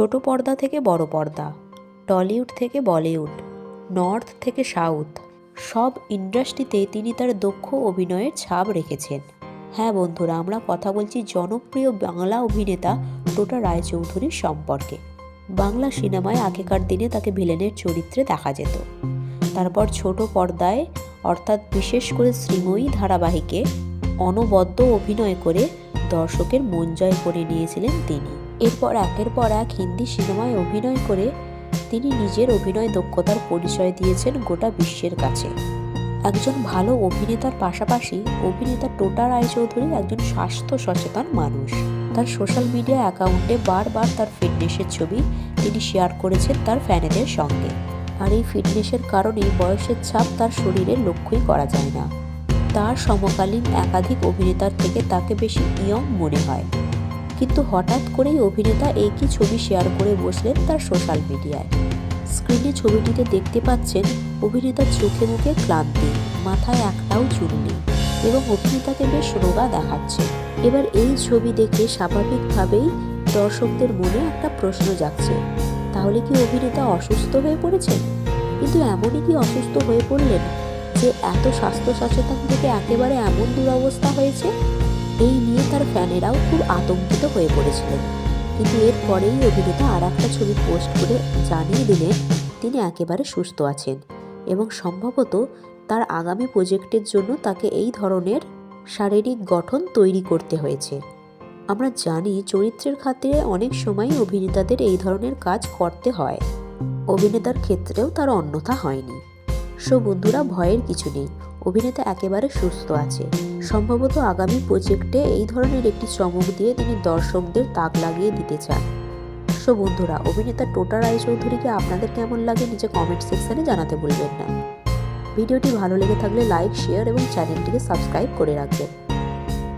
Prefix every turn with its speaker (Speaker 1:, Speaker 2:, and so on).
Speaker 1: ছোট পর্দা থেকে বড় পর্দা, টলিউড থেকে বলিউড, নর্থ থেকে সাউথ, সব ইন্ডাস্ট্রিতে তিনি তার দক্ষ অভিনয়ের ছাপ রেখেছেন। হ্যাঁ বন্ধুরা, আমরা কথা বলছি জনপ্রিয় বাংলা অভিনেতা টোটা রায়চৌধুরীর সম্পর্কে। বাংলা সিনেমায় আগেকার দিনে তাকে ভিলেনের চরিত্রে দেখা যেত। তারপর ছোট পর্দায়, অর্থাৎ বিশেষ করে শ্রীময়ী ধারাবাহিকে অনবদ্য অভিনয় করে দর্শকের মন জয় করে নিয়েছিলেন তিনি। এরপর একের পর এক হিন্দি সিনেমায় অভিনয় করে তিনি নিজের অভিনয় দক্ষতার পরিচয় দিয়েছেন গোটা বিশ্বের কাছে। একজন ভালো অভিনেতার পাশাপাশি অভিনেতা টোটা রায়চৌধুরী একজন স্বাস্থ্য সচেতন মানুষ। তার সোশ্যাল মিডিয়া অ্যাকাউন্টে বারবার তার ফিটনেসের ছবি তিনি শেয়ার করেছেন তার ফ্যানেদের সঙ্গে। আর এই ফিটনেসের কারণেই বয়সের ছাপ তার শরীরে লক্ষ্যই করা যায় না। তার সমকালীন একাধিক অভিনেতার থেকে তাকে বেশি ইয়ং মনে হয়। কিন্তু হঠাৎ করেই অভিনেতা একই ছবি শেয়ার করে বসলেন তার সোশ্যাল মিডিয়ায়। স্ক্রিনে ছবিটিতে দেখতে পাচ্ছেন অভিনেতার চোখে মুখে ক্লান্তি, মাথায় একটাও চুল নেই এবং অভিনেতাকে বেশ রোগা দেখাচ্ছে। এবার এই ছবি দেখে স্বাভাবিকভাবেই দর্শকদের মনে একটা প্রশ্ন জাগছে, তাহলে কি অভিনেতা অসুস্থ হয়ে পড়েছেন? কিন্তু এমনই কি অসুস্থ হয়ে পড়লেন? যে এত স্বাস্থ্য সচেতন থেকে একেবারে এমন দুরবস্থা হয়েছে, এই নিয়ে তার ফ্যানেরাও খুব আতঙ্কিত হয়ে পড়েছিলেন কিন্তু এরপরেই অভিনেতা আর একটা ছবি পোস্ট করে জানিয়ে দিলেন, তিনি একেবারে সুস্থ আছেন এবং সম্ভবত তার আগামী প্রজেক্টের জন্য তাকে এই ধরনের শারীরিক গঠন তৈরি করতে হয়েছে। আমরা জানি চরিত্রের খাতিরে অনেক সময় অভিনেতাদের এই ধরনের কাজ করতে হয়। অভিনেতার ক্ষেত্রেও তার অন্যথা হয়নি। সো বন্ধুরা, ভয়ের কিছু নেই। অভিনেতা একেবারে সুস্থ আছে। সম্ভবত আগামী প্রজেক্টে এই ধরনের একটি চমক দিয়ে তিনি দর্শকদের তাক লাগিয়ে দিতে চান। সো বন্ধুরা, অভিনেতা টোটা রায়চৌধুরীকে আপনাদের কেমন লাগে নিজে কমেন্ট সেকশানে জানাতে ভুলবেন না। ভিডিওটি ভালো লেগে থাকলে লাইক শেয়ার এবং চ্যানেলটিকে সাবস্ক্রাইব করে রাখবেন।